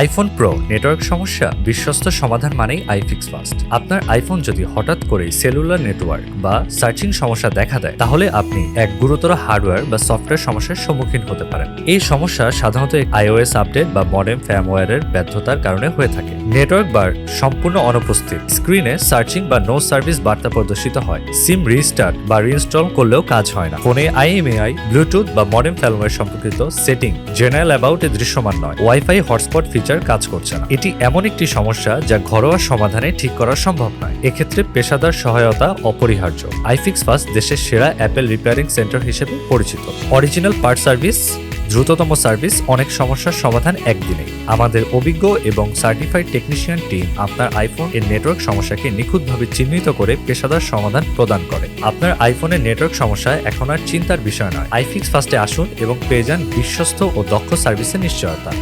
IPhone pro network সমস্যা, বিশ্বস্ত সমাধান মানেই আইফিক্স ফাস্ট আপনার আইফোন যদি হঠাৎ করে সেলুলার নেটওয়ার্ক বা সার্চিং সমস্যা দেখা দেয়, তাহলে আপনি এক গুরুতর হার্ডওয়্যার বা সফটওয়্যার সমস্যার সম্মুখীন হতে পারেন। এই সমস্যা সাধারণত আইওএস আপডেট বা মডেম ফ্যামওয়্যারের ব্যর্থতার কারণে হয়ে থাকে। নেটওয়ার্ক বার সম্পূর্ণ অনুপস্থিত। স্ক্রিনে সার্চিং বা নো সার্ভিস বার্তা প্রদর্শিত হয়। সিম রিস্টার্ট বা রিইনস্টল করলেও কাজ হয় না। ফোনে আইএমএআই ব্লুটুথ বা মডেম ফ্যালওয়্যার সম্পর্কিত সেটিং জেনারেল অ্যাবাউটে দৃশ্যমান নয়। ওয়াইফাই হটস্পট ফিচার কাজ করছে না। এটি এমন একটি সমস্যা যা ঘরোয়া সমাধানে ঠিক করা সম্ভব নয়। এক্ষেত্রে পেশাদার সহায়তা অপরিহার্য। আইফিক্স ফাস্ট দেশের সেরা অ্যাপেল রিপেয়ারিং সেন্টার হিসেবে পরিচিত। অরিজিনাল পার্ট সার্ভিস দ্রুততম সার্ভিস অনেক সমস্যার সমাধান একদিনে আমাদের অভিজ্ঞ এবং সার্টিফাইড টেকনিশিয়ান টিম আপনার আইফোন এর নেটওয়ার্ক সমস্যাকে নিখুঁতভাবে চিহ্নিত করে পেশাদার সমাধান প্রদান করে। আপনার আইফোনের নেটওয়ার্ক সমস্যা এখন আর চিন্তার বিষয় নয়। আইফিক্স ফাস্টে আসুন এবং পেয়ে যান বিশ্বস্ত ও দক্ষ সার্ভিসের নিশ্চয়তা।